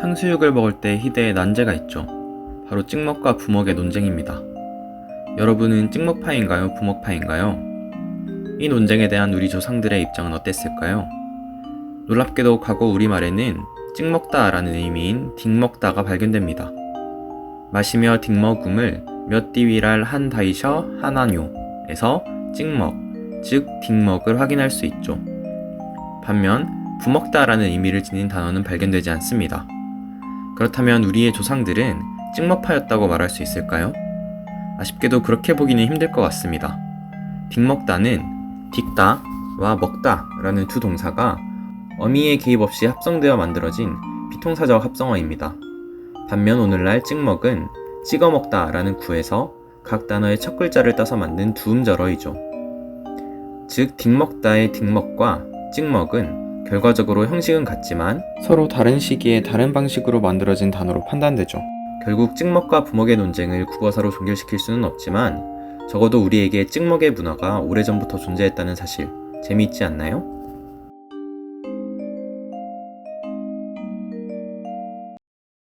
탕수육을 먹을 때 희대의 난제가 있죠. 바로 찍먹과 부먹의 논쟁입니다. 여러분은 찍먹파인가요? 부먹파인가요? 이 논쟁에 대한 우리 조상들의 입장은 어땠을까요? 놀랍게도 과거 우리말에는 찍먹다 라는 의미인 딩먹다가 발견됩니다. 마시며 딩먹음을 몇 디위랄 한 다이셔 하나뇨에서 찍먹, 즉 딩먹을 확인할 수 있죠. 반면 부먹다라는 의미를 지닌 단어는 발견되지 않습니다. 그렇다면 우리의 조상들은 찍먹파였다고 말할 수 있을까요? 아쉽게도 그렇게 보기는 힘들 것 같습니다. 딩먹다는 딕다와 먹다라는 두 동사가 어미의 개입 없이 합성되어 만들어진 비통사적 합성어입니다. 반면 오늘날 찍먹은 찍어 먹다라는 구에서 각 단어의 첫 글자를 따서 만든 두 음절어이죠. 즉 딩먹다의 딩먹과 찍먹은 결과적으로 형식은 같지만 서로 다른 시기에 다른 방식으로 만들어진 단어로 판단되죠. 결국 찍먹과 부먹의 논쟁을 국어사로 종결시킬 수는 없지만 적어도 우리에게 찍먹의 문화가 오래전부터 존재했다는 사실 재미있지 않나요?